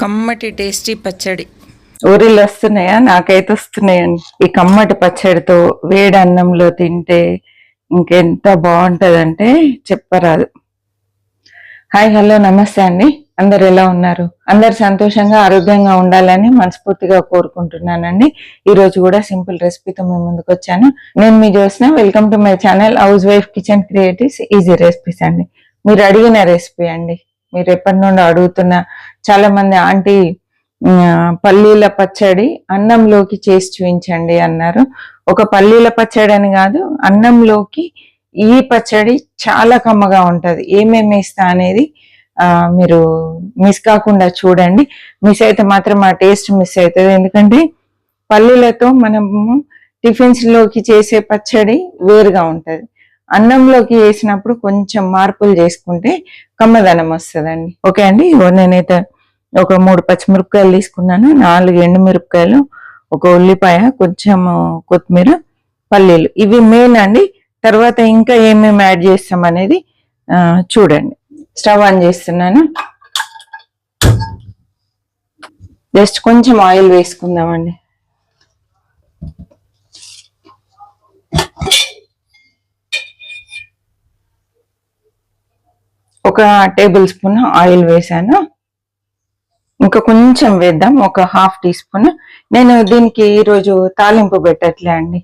కమ్మటి టేస్టీ పచ్చడి. ఊరిలు వస్తున్నాయా? నాకైతే వస్తున్నాయండి. ఈ కమ్మటి పచ్చడితో వేడి అన్నంలో తింటే ఇంకెంత బాగుంటుందంటే చెప్పరాదు. హాయ్ హలో నమస్తే అండి. అందరు ఎలా ఉన్నారు? అందరు సంతోషంగా ఆరోగ్యంగా ఉండాలని మనస్ఫూర్తిగా కోరుకుంటున్నానండి. ఈ రోజు కూడా సింపుల్ రెసిపీతో మేము ముందుకు వచ్చాను. నేను మీ చూసిన welcome to my channel housewife kitchen creatives. Easy recipes అండి. మీరు అడిగిన రెసిపీ అండి. మీరు ఎప్పటి నుండి అడుగుతున్న చాలా మంది ఆంటీ పల్లీల పచ్చడి అన్నంలోకి చేసి చూపించండి అన్నారు. ఒక పల్లీల పచ్చడి అని కాదు అన్నంలోకి ఈ పచ్చడి చాలా కమ్మగా ఉంటుంది. ఏమేమి వేస్తా అనేది మీరు మిస్ కాకుండా చూడండి. మిస్ అయితే మాత్రం ఆ టేస్ట్ మిస్ అవుతుంది. ఎందుకంటే పల్లీలతో మనము టిఫిన్స్లోకి చేసే పచ్చడి వేరుగా ఉంటుంది. అన్నంలోకి వేసినప్పుడు కొంచెం మార్పులు చేసుకుంటే కమ్మదనం వస్తుందండి. ఓకే అండి ఇగో నేనైతే ఒక మూడు పచ్చిమిరపకాయలు తీసుకున్నాను నాలుగు ఎండుమిరపకాయలు ఒక ఉల్లిపాయ కొంచెం కొత్తిమీర పల్లీలు. ఇవి మెయిన్ అండి. తర్వాత ఇంకా ఏమేమి యాడ్ చేస్తాం అనేది చూడండి. స్టవ్ ఆన్ చేస్తున్నాను. జస్ట్ కొంచెం ఆయిల్ వేసుకుందామండి. ఒక టేబుల్ స్పూన్ ఆయిల్ వేసాను. ఇంకా కొంచెం వేద్దాం ఒక హాఫ్ టీ స్పూన్. నేను దీనికి ఈరోజు తాలింపు పెట్టట్లే అండి.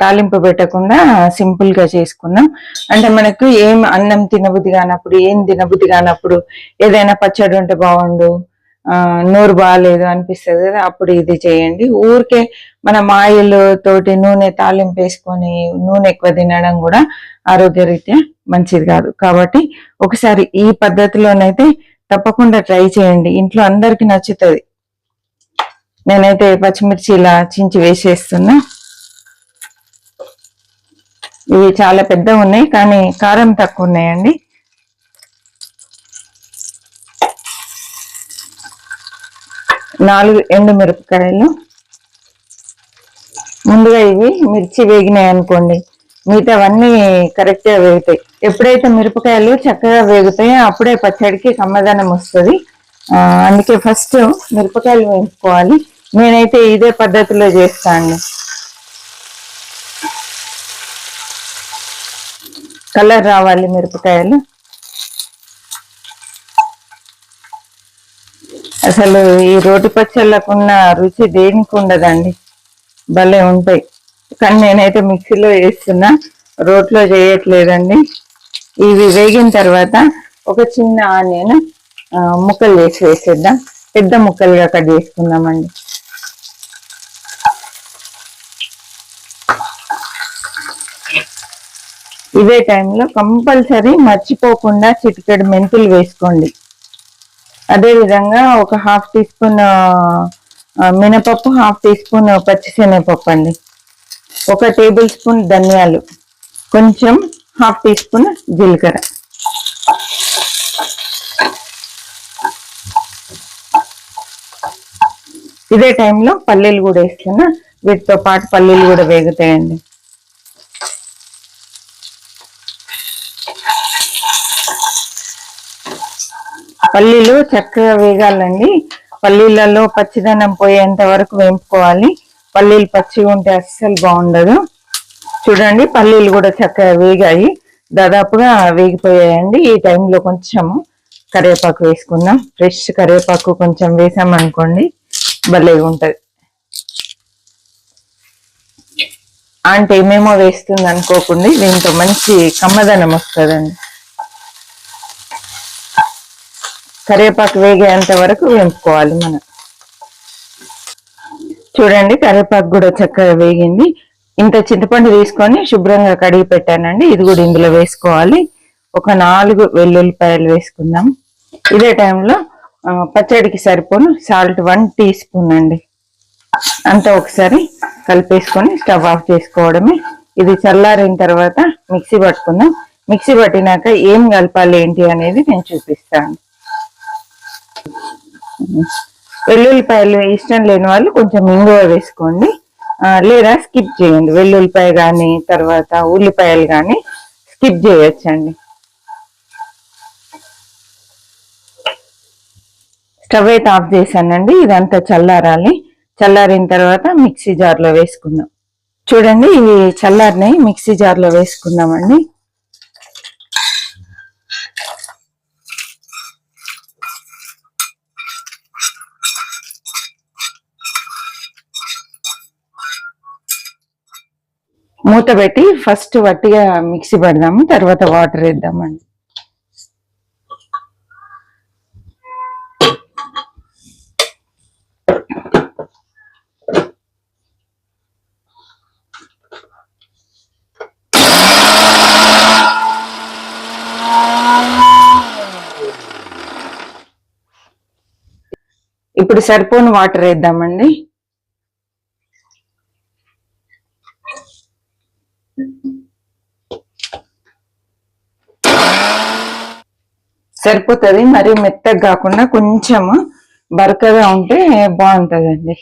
తాలింపు పెట్టకుండా సింపుల్గా చేసుకుందాం. అంటే మనకు ఏం అన్నం తినబుద్ధి కానప్పుడు ఏం తినబుద్ధి కానప్పుడు ఏదైనా పచ్చడి ఉంటే బాగుండు నోరు బాగాలేదు అనిపిస్తుంది కదా అప్పుడు ఇది చేయండి. ఊరికే మనం ఆయిల్ తోటి నూనె తాలింపు వేసుకొని నూనె ఎక్కువ తినడం కూడా ఆరోగ్యరీత్యా మంచిది కాదు. కాబట్టి ఒకసారి ఈ పద్ధతిలోనైతే తప్పకుండా ట్రై చేయండి. ఇంట్లో అందరికి నచ్చుతుంది. నేనైతే పచ్చిమిర్చి ఇలా చించి వేసేస్తున్నా. ఇవి చాలా పెద్దగా ఉన్నాయి కానీ కారం తక్కువ ఉన్నాయండి. నాలుగు ఎండు మిరపకాయలు. ముందుగా ఇవి మిర్చి వేగినాయి అనుకోండి. మిగతావన్నీ అవన్నీ కరెక్ట్గా వేగుతాయి. ఎప్పుడైతే మిరపకాయలు చక్కగా వేగుతాయో అప్పుడే పచ్చడికి కమ్మదనం వస్తుంది. అందుకే ఫస్ట్ మిరపకాయలు వేసుకోవాలి నేనైతే ఇదే పద్ధతిలో చేస్తాను. కలర్ రావాలి మిరపకాయలు. అసలు ఈ రోటి పచ్చళ్ళకున్న రుచి దేనికి ఉండదండి? భలే ఉంటాయి. కానీ నేనైతే మిక్సీలో వేస్తున్నా రోట్లో చేయట్లేదండి. ఇవి వేగిన తర్వాత ఒక చిన్న ఆనియన్ ముక్కలు చేసి వేసేద్దాం. పెద్ద ముక్కలుగా కట్ చేసుకుందామండి. ఇదే టైంలో కంపల్సరీ మర్చిపోకుండా చిటికెడు మెంతులు వేసుకోండి. అదే విధంగా ఒక హాఫ్ టీ స్పూన్ మినపప్పు హాఫ్ టీ స్పూన్ పచ్చిశనగపప్పు అండి. ఒక టేబుల్ స్పూన్ ధనియాలు కొంచెం హాఫ్ టీ స్పూన్ జీలకర్ర. ఇదే టైంలో పల్లీలు కూడా వేస్తున్నా. వీటితో పాటు పల్లీలు కూడా వేగుతాయండి. పల్లీలు చక్కగా వేగాలండి. పల్లీలలో పచ్చిదనం పోయేంత వరకు వేపుకోవాలి పల్లీలు పచ్చిగా ఉంటే అస్సలు బాగుండదు. చూడండి పల్లీలు కూడా చక్కగా వేగాయి. దాదాపుగా వేగిపోయాయండి. ఈ టైంలో కొంచెము కరివేపాకు వేసుకుందాం. ఫ్రెష్ కరివేపాకు కొంచెం వేసామనుకోండి భలేగా ఉంటుంది. అంటే ఏమేమో వేస్తుంది అనుకోకుండా దీంతో మంచి కమ్మదనం వస్తుందండి. కరివేపాకు వేగేంత వరకు వేపుకోవాలి మనం. చూడండి కరివేపాకు కూడా చక్కగా వేగింది. ఇంత చింతపండు తీసుకొని శుభ్రంగా కడిగి పెట్టానండి. ఇది కూడా ఇందులో వేసుకోవాలి. ఒక నాలుగు వెల్లుల్లిపాయలు వేసుకుందాం. ఇదే టైంలో పచ్చడికి సరిపోను సాల్ట్ వన్ టీ స్పూన్ అండి. అంతా ఒకసారి కలిపేసుకొని స్టవ్ ఆఫ్ చేసుకోవడమే. ఇది చల్లారిన తర్వాత మిక్సీ పట్టుకుందాం. మిక్సీ పట్టినాక ఏం కలపాలి ఏంటి అనేది నేను చూపిస్తాను. వెల్లుల్లిపాయలు ఇష్టం లేని వాళ్ళు కొంచెం ఇంగువ వేసుకోండి. లేదా స్కిప్ చేయండి. వెల్లుల్లిపాయ కానీ తర్వాత ఉల్లిపాయలు కానీ స్కిప్ చేయొచ్చండి. స్టవ్ అయితే ఆఫ్ చేశానండి. ఇదంతా చల్లారాలి. చల్లారిన తర్వాత మిక్సీ జార్లో వేసుకుందాం. చూడండి ఇవి చల్లారినాయి. మిక్సీ జార్లో వేసుకుందామండి. మూత పెట్టి ఫస్ట్ వట్టిగా మిక్సీ పెడదాము తర్వాత వాటర్ వేద్దామండి. ఇప్పుడు సరిపోని వాటర్ వేద్దామండి. సరిపోతుంది. మరి మెత్తగా కాకుండా కొంచెం బరకగా ఉంటే బాగుంటుందండి.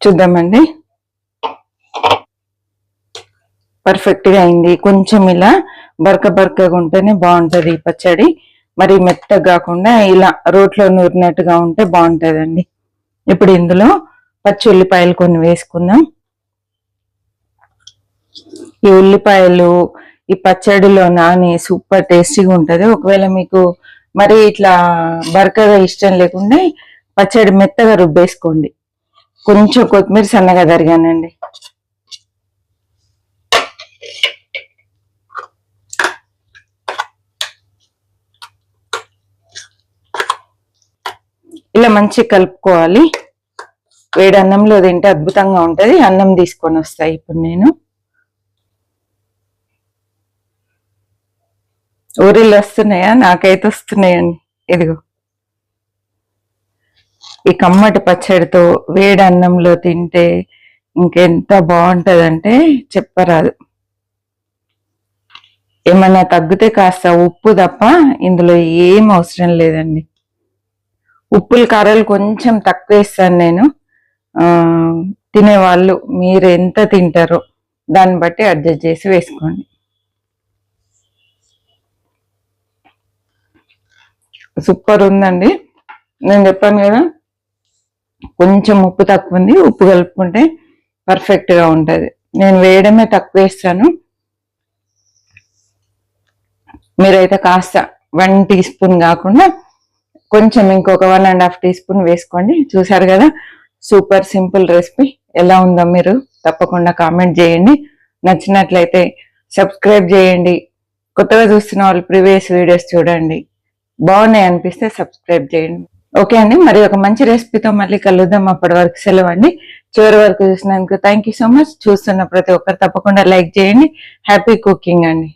చూద్దామండి. పర్ఫెక్ట్గా అయింది. కొంచెం ఇలా బరక బరకగా ఉంటేనే బాగుంటుంది ఈ పచ్చడి. మరి మెత్తగా కాకుండా ఇలా రోట్లో నూరినట్టుగా ఉంటే బాగుంటుందండి. ఇప్పుడు ఇందులో పచ్చి ఉల్లిపాయలు కొన్ని వేసుకుందాం. ఈ ఉల్లిపాయలు ఈ పచ్చడిలో నాని సూపర్ టేస్టీగా ఉంటుంది. ఒకవేళ మీకు మరి ఇట్లా బరకగా ఇష్టం లేకుండా పచ్చడి మెత్తగా రుబ్బేసుకోండి. కొంచెం కొత్తిమీర సన్నగా తరిగానండి. ఇలా మంచిగా కలుపుకోవాలి. వేడి అన్నంలో తింటే అద్భుతంగా ఉంటుంది. అన్నం తీసుకొని వస్తాయి ఇప్పుడు నేను. ఊరిళ్ళు వస్తున్నాయా? నాకైతే వస్తున్నాయండి. ఇదిగో. ఈ కమ్మటి పచ్చడితో వేడి అన్నంలో తింటే ఇంకెంత బాగుంటుందంటే చెప్పరాదు. ఏమన్నా తగ్గితే కాస్త ఉప్పు తప్ప ఇందులో ఏం అవసరం లేదండి. ఉప్పులు కారాలు కొంచెం తక్కువ ఇస్తాను నేను. తినేవాళ్ళు మీరు ఎంత తింటారో దాన్ని బట్టి అడ్జస్ట్ చేసి వేసుకోండి. సూపర్ ఉందండి. నేను చెప్పాను కదా కొంచెం ఉప్పు తక్కువ ఉంది ఉప్పు కలుపుకుంటే పర్ఫెక్ట్గా ఉంటుంది. నేను వేయడమే తక్కువ వేస్తాను. మీరైతే కాస్త వన్ టీ స్పూన్ కాకుండా కొంచెం ఇంకొక one and half teaspoon వేసుకోండి. చూసారు కదా సూపర్ సింపుల్ రెసిపీ. ఎలా ఉందో మీరు తప్పకుండా కామెంట్ చేయండి. నచ్చినట్లయితే సబ్స్క్రైబ్ చేయండి. కొత్తగా చూస్తున్న వాళ్ళు ప్రీవియస్ వీడియోస్ చూడండి. బాగున్నాయి అనిపిస్తే సబ్స్క్రైబ్ చేయండి. ఓకే అండి మరి ఒక మంచి రెసిపీతో మళ్ళీ కలుద్దాం. అప్పటి వరకు సెలవు అండి. చివరి వరకు చూసినందుకు థ్యాంక్ యూ సో మచ్ చూస్తున్న ప్రతి ఒక్కరు తప్పకుండా లైక్ చేయండి. హ్యాపీ కుకింగ్ అండి.